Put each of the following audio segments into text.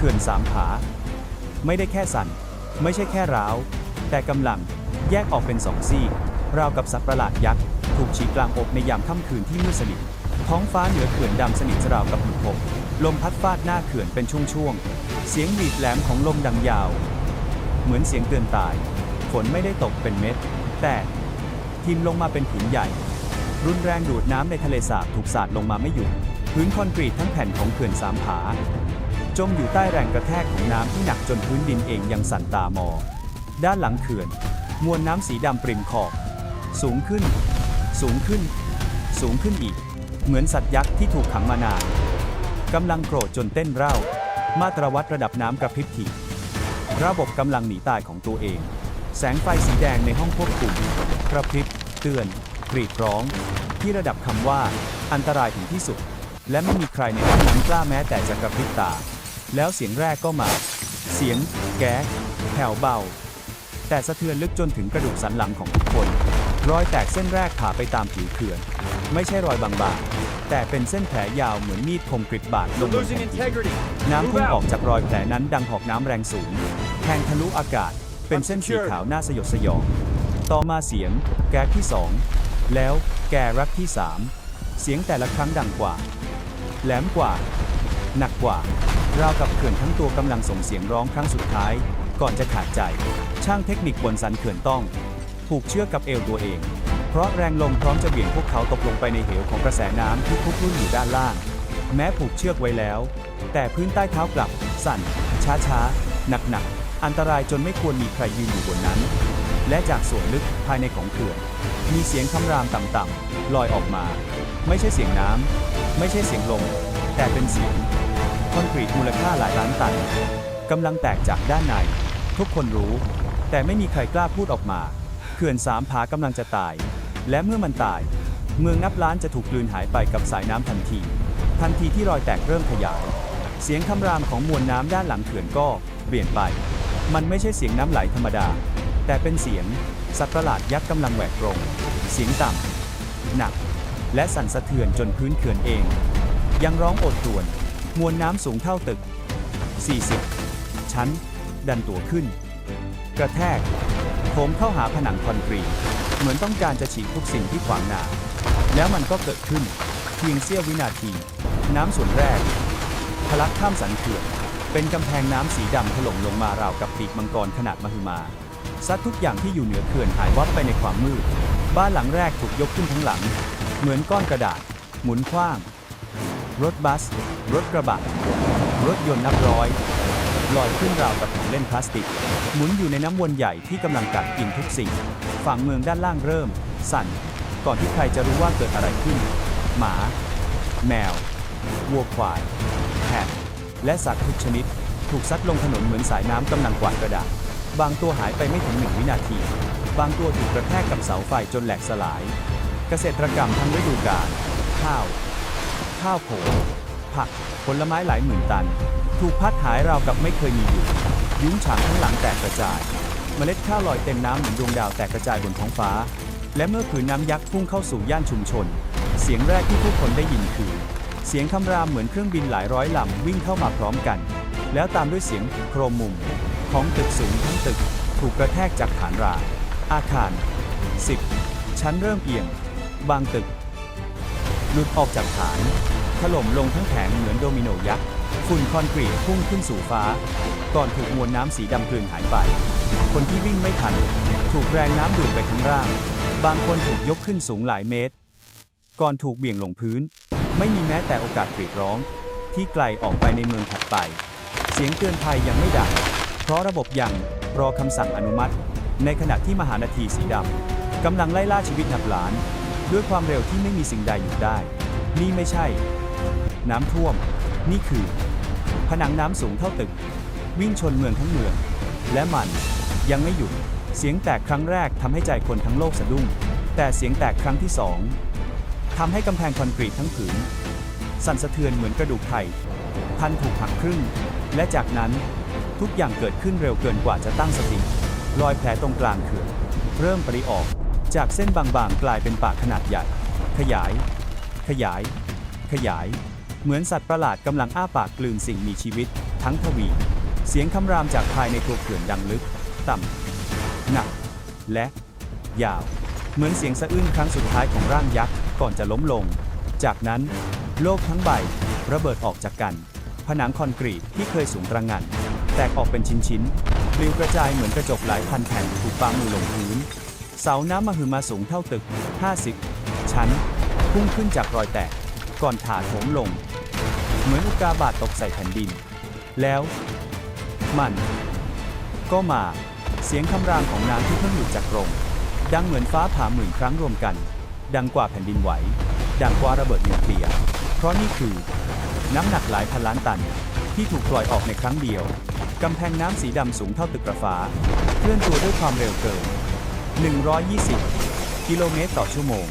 ขื่อนสามผาไม่ได้แค่สั่น ไม่ใช่แค่ร้าว แต่กำลังแยกออกเป็นสองซีกราวกับสัตว์ประหลาดยักษ์ ถูกฉีกกลางอกในยามค่ำคืนที่มืดสนิทท้องฟ้าเหนือเขื่อนดำสนิทราวกับหลุมพกลมพัดฟาดหน้าเขื่อนเป็นช่วงๆ เสียงหวีดแหลมของลมดังยาว เหมือนเสียงเตือนตาย ฝนไม่ได้ตกเป็นเม็ด แต่ทิมลงมาเป็นผืนใหญ่ รุนแรงดูดน้ำในทะเลสาบถูกสาดลงมาไม่หยุด พื้นคอนกรีตทั้งแผ่นของเขื่อนสามผา จมอยู่ใต้แรงกระแทกของน้ำที่หนักจนพื้นดินเองยังสั่นตามองด้านหลังเขื่อน มวลน้ำสีดำปริมขอบ สูงขึ้น สูงขึ้น สูงขึ้นอีก เหมือนสัตว์ยักษ์ที่ถูกขังมานานกำลังโกรธจนเต้นเร่า มาตรวัดระดับน้ำกระพริบถี่ระบบกำลังหนีตายของตัวเอง แสงไฟสีแดงในห้องควบคุมกระพริบ เตือน กรีดร้อง ที่ระดับคำว่า อันตรายถึงที่สุด และไม่มีใครในห้องนั้นกล้าแม้แต่จะกระพริบตา แล้วเสียงแรกก็มา เสียง แก๊กแผ่วเบา แต่สะเทือนลึกจนถึงกระดูกสันหลังของทุกคน รอยแตกเส้นแรกผ่าไปตามผิวเขื่อน ไม่ใช่รอยบางๆ แต่เป็นเส้นแผลยาวเหมือนมีดคมกริบบาดล You're งบน losing แผ่นดิน integrity. น้ำ Move พุ่งออก out. จากรอยแผลนั้นดังหอกน้ำแรงสูงแทงทะลุอากาศ เป็นเส้นสีขาวน่าสยดสยอง ต่อมาเสียง แกกที่สองแล้วแกรักที่สามเสียงแต่ละครั้งดังกว่า แหลมกว่า หนักกว่า ราวกับเขื่อนทั้งตัวกำลังส่งเสียงร้องครั้งสุดท้าย ก่อนจะขาดใจ ช่างเทคนิคบนสันเขื่อนต้องผูกเชือกกับเอวตัวเอง เพราะแรงลมพร้อมจะเบี่ยงพวกเขาตกลงไปในเหวของกระแสน้ำที่คุกรุ่นอยู่ด้านล่าง แม้ผูกเชือกไว้แล้ว แต่พื้นใต้เท้ากลับ สั่น ช้าช้าหนักหนักๆ อันตรายจนไม่ควรมีใครยืนอยู่บนนั้น และจากส่วนลึกภายในของเขื่อนมีเสียงคำรามต่ำๆลอยออกมา ไม่ใช่เสียงน้ำไม่ใช่เสียงลม แต่เป็นเสียง คอนกรีตมูลค่าหลายล้านตันกำลังแตกจากด้านใน ทุกคนรู้ แต่ไม่มีใครกล้าพูดออกมาเขื่อนสามผากำลังจะตาย และเมื่อมันตาย เมืองนับล้านจะถูกกลืนหายไปกับสายน้ำทันที ทันทีที่รอยแตกเริ่มขยาย เสียงคำรามของมวลน้ำด้านหลังเขื่อนก็เปลี่ยนไป มันไม่ใช่เสียงน้ำไหลธรรมดา แต่เป็นเสียงสัตว์ประหลาดยักษ์กำลังแหวกกรงเสียงต่ำหนัก และสั่นสะเทือนจนพื้นเขื่อนเอง ยังร้องโอดครวญ มวลน้ำสูงเท่าตึก 40 ชั้น ดันตัวขึ้น กระแทกโค้งเข้าหาผนังคอนกรีต เหมือนต้องการจะฉีกทุกสิ่งที่ขวางหน้า แล้วมันก็เกิดขึ้น เพียงเสี้ยววินาที น้ำส่วนแรกทะลักข้ามสันเขื่อน เป็นกำแพงน้ำสีดำถล่มลงมาราวกับปีกมังกรขนาดมหึมา ซัดทุกอย่างที่อยู่เหนือเขื่อนหายวับไปในความมืด บ้านหลังแรกถูกยกขึ้นทั้งหลัง เหมือนก้อนกระดาษ หมุนคว้าง รถบัส รถกระบะ รถยนต์นับร้อย ลอยขึ้นราวกับของเล่นพลาสติก หมุนอยู่ในน้ำวนใหญ่ที่กำลังกัดกินทุกสิ่ง ฝั่งเมืองด้านล่างเริ่ม สั่น ก่อนที่ใครจะรู้ว่าเกิดอะไรขึ้น หมา แมว วัวควาย แพะ และสัตว์ทุกชนิด ถูกซัดลงถนนเหมือนสายน้ำกำลังกวาดกระดาษ บางตัวหายไปไม่ถึงหนึ่งวินาที บางตัวถูกกระแทกกับเสาไฟจนแหลกสลาย เกษตรกรรมทั้งฤดูกาลข้าว ข้าวโพดผัก ผลไม้หลายหมื่นตัน ถูกพัดหายราวกับไม่เคยมีอยู่ ยุ้งฉางทั้งหลังแตกกระจาย เมล็ดข้าวลอยเต็มน้ำเหมือนดวงดาวแตกกระจายบนท้องฟ้า และเมื่อผืนน้ำยักษ์พุ่งเข้าสู่ย่านชุมชน เสียงแรกที่ผู้คนได้ยินคือ เสียงคำรามเหมือนเครื่องบินหลายร้อยลำวิ่งเข้ามาพร้อมกัน แล้วตามด้วยเสียงโครมมุม ของตึกสูงทั้งตึก ถูกกระแทกจากฐานราอาคาร 10 ชั้นเริ่มเอียง บางตึก หลุดออกจากฐาน ถล่มลงทั้งแผงเหมือนโดมิโนยักษ์ ฝุ่นคอนกรีตพุ่งขึ้นสู่ฟ้า ก่อนถูกมวลน้ำสีดำกลืนหายไป คนที่วิ่งไม่ทัน ถูกแรงน้ำดูดไปทั้งร่าง บางคนถูกยกขึ้นสูงหลายเมตร ก่อนถูกเบี่ยงลงพื้น ไม่มีแม้แต่โอกาสกรีดร้อง ที่ไกลออกไปในเมืองถัดไป เสียงเตือนภัยยังไม่ดัง เพราะระบบยังรอคำสั่งอนุมัติ ในขณะที่มหานาทีสีดำกำลังไล่ล่าชีวิตนับล้าน ด้วยความเร็วที่ไม่มีสิ่งใดหยุดได้ นี่ไม่ใช่ น้ำท่วม นี่คือ ผนังน้ำสูงเท่าตึก วิ่งชนเมืองทั้งเมือง และมันยังไม่หยุด เสียงแตกครั้งแรกทำให้ใจคนทั้งโลกสะดุ้ง แต่เสียงแตกครั้งที่สองทำให้กำแพงคอนกรีตทั้งผืน สั่นสะเทือนเหมือนกระดูกไข่พันถูกหักครึ่ง และจากนั้นทุกอย่างเกิดขึ้นเร็วเกินกว่าจะตั้งสติ รอยแผลตรงกลางเขื่อนเริ่มปริออก จากเส้นบางๆ กลายเป็นปากขนาดใหญ่ ขยาย ขยาย ขยาย เหมือนสัตว์ประหลาดกำลังอ้าปากกลืนสิ่งมีชีวิต ทั้งทวี เสียงคำรามจากภายในตัวเขื่อนดังลึก ต่ำ หนัก และ ยาว เหมือนเสียงสะอื้นครั้งสุดท้ายของร่างยักษ์ก่อนจะล้มลง จากนั้นโลกทั้งใบระเบิดออกจากกัน ผนังคอนกรีตที่เคยสูงตระหงันแตกออกเป็นชิ้นๆปลิวกระจายเหมือนกระจกหลายพันแผ่นถูกปามือลงพื้น เสาน้ำมหึมาสูงเท่าตึก 50 ชั้น พุ่งขึ้นจากรอยแตก ก่อนถาโถมลง เหมือนอุกกาบาตตกใส่แผ่นดิน แล้ว มัน ก็มา เสียงคำรามของน้ำที่เพิ่งหลุดจากกรงดังเหมือนฟ้าผ่าหมื่นครั้งรวมกัน ดังกว่าแผ่นดินไหว ดังกว่าระเบิดนิวเคลียร์เพราะนี่คือ น้ำหนักหลายพันล้านตันที่ถูกปล่อยออกในครั้งเดียว กำแพงน้ำสีดำสูงเท่าตึกระฟ้า เคลื่อนตัวด้วยความเร็วเกิน 120 กิโลเมตรต่อชั่วโมง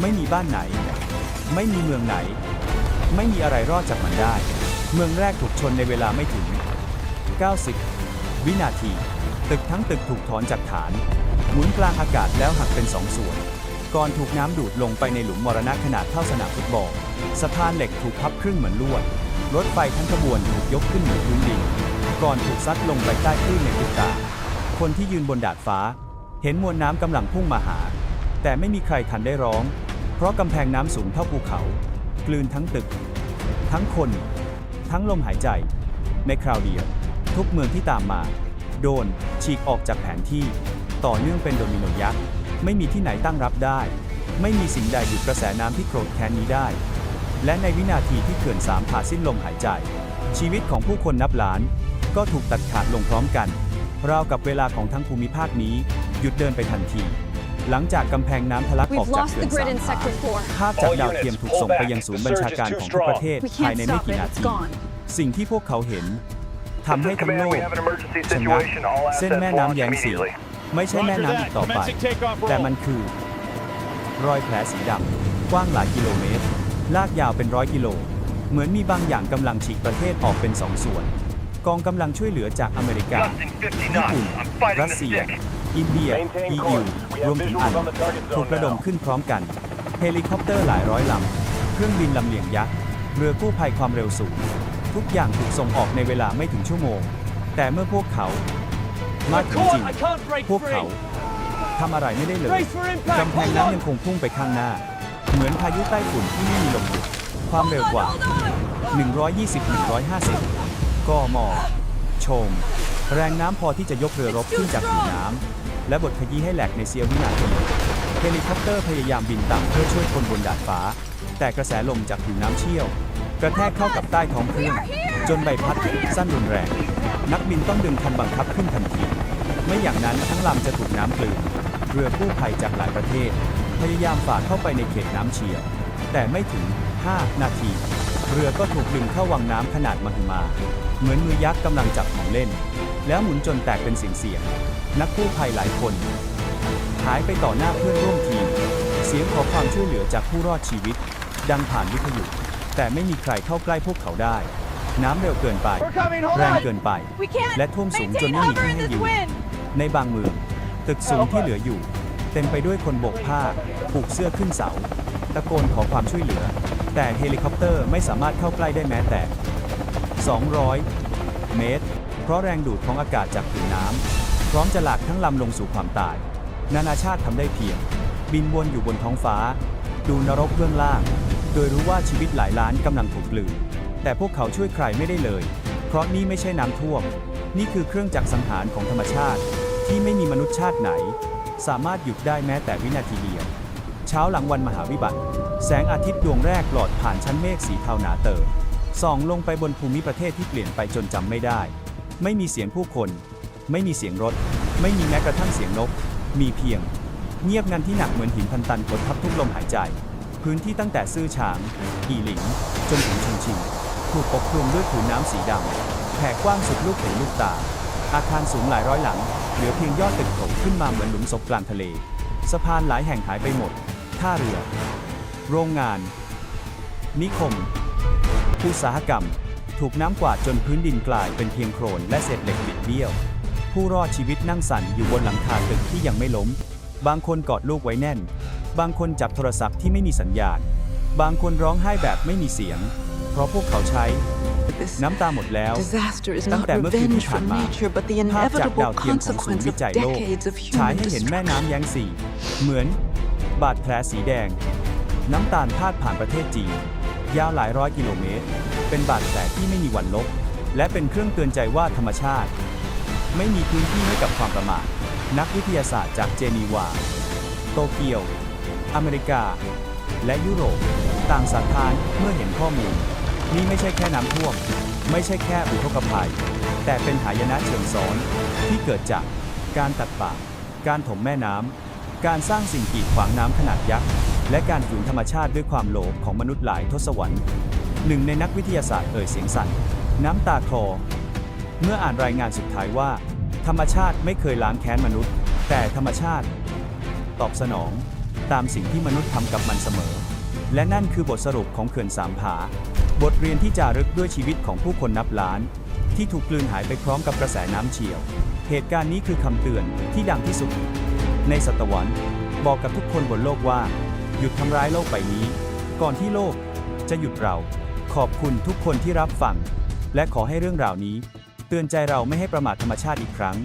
ไม่มีบ้านไหน ไม่มีเมืองไหน ไม่มีอะไรรอดจากมันได้ เมืองแรกถูกชนในเวลาไม่ถึง 90 วินาที ตึกทั้งตึกถูกถอนจากฐาน หมุนกลางอากาศแล้วหักเป็นสองส่วน ก่อนถูกน้ำดูดลงไปในหลุมมรณะขนาดเท่าสนามฟุตบอล สะพานเหล็กถูกพับครึ่งเหมือนลวด รถไฟทั้งขบวนถูกยกขึ้นเหนือพื้นดิน ก่อนถูกซัดลงไปใต้คลื่นในพริบตา คนที่ยืนบนดาดฟ้า เห็นมวลน้ำกำลังพุ่งมาหา แต่ไม่มีใครทันได้ร้อง เพราะกำแพงน้ำสูงเท่าภูเขา กลืนทั้งตึก ทั้งคน ทั้งลมหายใจ ในคราวเดียว ทุกเมืองที่ตามมา โดน ฉีกออกจากแผนที่ ต่อเนื่องเป็นโดมิโนยักษ์ ไม่มีที่ไหนตั้งรับได้ ไม่มีสิ่งใดหยุดกระแสน้ำที่โกรธแค้นนี้ได้ และในวินาทีที่เขื่อนสามผ่าสิ้นลมหายใจ ชีวิตของผู้คนนับล้าน ก็ถูกตัดขาดลงพร้อมกัน ราวกับเวลาของทั้งภูมิภาคนี้ หยุดเดินไปทันที หลังจากกำแพงน้ำทะลักอ We've อกจาก lost เขื่อ the น grid สาม in ผา Sector 4. ภาพจากดาวเทียมถูกส่งไปยังศูนย์บัญชาการของทุกประเทศ We ภาย can't ในไม่ stop กี่ it. นา It's ที gone. สิ่งที่พวกเขาเห็นทำให้ This is ทั้งโล Command, ก we have an emergency ชะงัก situation. All เส้น assets แม่ launch น้ำแยงสี immediately. ไม่ใช่แม่น้ำอีกต่อไป แต่มันคือ รอยแผลสีดำกว้างหลายกิโลเมตร ลากยาวเป็นร้อยกิโล เหมือนมีบางอย่างกำลังฉีกประเทศออกเป็นสองส่วน กองกำลังช่วยเหลือจากอเมริกา Gusting 50ญี่ปุ่น knots. I'm fighting รัส the เซีย stick. อินเดีย Maintain EU course. We have รวมถึงอัน visuals on the target zone ถูกระดม now. ขึ้นพร้อมกัน เฮลิคอปเตอร์หลายร้อยลำ เครื่องบินลำเลียงยักษ์ เรือกู้ภัยความเร็วสูง ทุกอย่างถูกส่งออกในเวลาไม่ถึงชั่วโมง แต่เมื่อพวกเขา มาถึงจริง พวกเขาทำอะไรไม่ได้เลยกำแพงน้ำยังคงพุ่งไปข้างหน้า เหมือนพายุใต้ฝุ่นที่ไม่มีลมหยุดความเร็วกว่า 120-150 กม ชม แรงน้ำพอที่จะยกเรือรบขึ้นจากผิวน้ำและบดขยี้ให้แหลกในเสี้ยววินาทีเฮลิคอปเตอร์พยายามบินต่ำเพื่อช่วยคนบนดาดฟ้า แต่กระแสลมจากผิวน้ำเชี่ยว กระแทกเข้ากับใต้ท้องเครื่อง จนใบพัดสั้นรุนแรง นักบินต้องดึงคันบังคับขึ้นทันทีไม่อย่างนั้นทั้งลำจะถูกน้ำกลืนเรือกู้ภัยจากหลายประเทศ พยายามฝ่าเข้าไปในเขตน้ำเชี่ยว แต่ไม่ถึง 5 นาที เรือก็ถูกดึงเข้าวังน้ำขนาดมหึมา เหมือนมือยักษ์กำลังจับของเล่นแล้วหมุนจนแตกเป็นเสียงเสียงๆนักกู้ภัยหลายคน หายไปต่อหน้าเพื่อนร่วมทีม เสียงขอความช่วยเหลือจากผู้รอดชีวิต ดังผ่านวิทยุแต่ไม่มีใครเข้าใกล้พวกเขาได้ น้ำเร็วเกินไป We're coming, hold แรง on. เกินไป We can't และท่วมสูงจน maintain ไม่มี cover ที่ in ให้ this ยืน wind. ในบางเมืองตึกสูงที่เหลืออยู่ เต็มไปด้วยคนโบกผ้าผูกเสื้อขึ้นเสา ตะโกนขอความช่วยเหลือ แต่เฮลิคอปเตอร์ไม่สามารถเข้าใกล้ได้แม้แต่ 200 เมตรเพ ราะแรงดูดของอากาศจากผิวน้ำพร้อมจะหลากทั้งลำลงสู่ความตาย นานาชาติทำได้เพียง บินวนอยู่บนท้องฟ้า ดูนรกเบื้องล่าง โดยรู้ว่าชีวิตหลายล้านกำลังถูกกลืนแต่พวกเขาช่วยใครไม่ได้เลย เพราะนี่ไม่ใช่น้ำท่วม นี่คือเครื่องจักรสังหารของธรรมชาติ ที่ไม่มีมนุษยชาติไหน สามารถหยุดได้แม้แต่วินาทีเดียว เช้าหลังวันมหาวิบัติ แสงอาทิตย์ดวงแรกหลอดผ่านชั้นเมฆสีเทาหนาเตอส่องลงไปบนภูมิประเทศที่เปลี่ยนไปจนจำไม่ได้ ไม่มีเสียงผู้คน ไม่มีเสียงรถ ไม่มีแม้กระทั่งเสียงนก มีเพียง เงียบงันที่หนักเหมือนหินพันตันกดทับทุกลมหายใจ พื้นที่ตั้งแต่ซื่อฉาง อีหลิง จนถึงชุงชิงถูกปกคลุมด้วยผืนน้ำสีดำแผ่กว้างสุดลูกหูลูกตา อาคารสูงหลายร้อยหลัง เหลือเพียงยอดตึกโถงขึ้นมาเหมือนหลุมศพกลางทะเล สะพานหลายแห่งหายไปหมด ท่าเรือ โรงงาน นิคม อุตสาหกรรม ถูกน้ำกวาดจนพื้นดินกลายเป็นเพียงโคลนและเศษเหล็กบิดเบี้ยว ผู้รอดชีวิตนั่งสั่นอยู่บนหลังคาตึกที่ยังไม่ล้ม บางคนกอดลูกไว้แน่น บางคนจับโทรศัพท์ที่ไม่มีสัญญาณ บางคนร้องไห้แบบไม่มีเสียง เพราะพวกเขาใช้ This น้ำตาหมดแล้ว disaster is ตั้ง not แต่เมื่อคืน revenge ที่ผ่าน from มา nature, but the ภาพจากดาว inevitable เทียมของศูน consequence ย์วิ of จัยโลก decades of ฉาย human ให้เห็นแม่ destruction. น้ำแยงสีเหมือน บาดแผลสีแดง น้ำตาลพาดผ่านประเทศจีนยาวหลายร้อยกิโลเมตร เป็นบาดแผลที่ไม่มีวันลบ และเป็นเครื่องเตือนใจว่าธรรมชาติ ไม่มีพื้นที่ให้กับความประมาทนักวิทยาศาสตร์จากเจนีวา โตเกียว อเมริกา และยุโรป ต่างสะท้านเมื่อเห็นข้อมูล นี่ไม่ใช่แค่น้ำท่วม ไม่ใช่แค่อุทกภัย แต่เป็นหายนะเชิงซ้อน ที่เกิดจากการตัดป่า การถมแม่น้ำ การสร้างสิ่งกีดขวางน้ำขนาดยักษ์ และการฝืนธรรมชาติด้วยความโลภของมนุษย์หลายทศวรรษ หนึ่งในนักวิทยาศาสตร์เอ่ยเสียงสั่น น้ำตาคลอ เมื่ออ่านรายงานสุดท้ายว่า ธรรมชาติไม่เคยล้างแค้นมนุษย์ แต่ธรรมชาติ ตอบสนอง ตามสิ่งที่มนุษย์ทำกับมันเสมอ และนั่นคือบทสรุปของเขื่อนสามผา บทเรียนที่จารึกด้วยชีวิตของผู้คนนับล้าน ที่ถูกกลืนหายไปพร้อมกับกระแสน้ำเชี่ยว เหตุการณ์นี้คือคำเตือนที่ดังที่สุด ในศตวรรษบอกกับทุกคนบนโลกว่า หยุดทำร้ายโลกใบนี้ ก่อนที่โลกจะหยุดเรา ขอบคุณทุกคนที่รับฟัง และขอให้เรื่องราวนี้ เตือนใจเราไม่ให้ประมาทธรรมชาติอีกครั้ง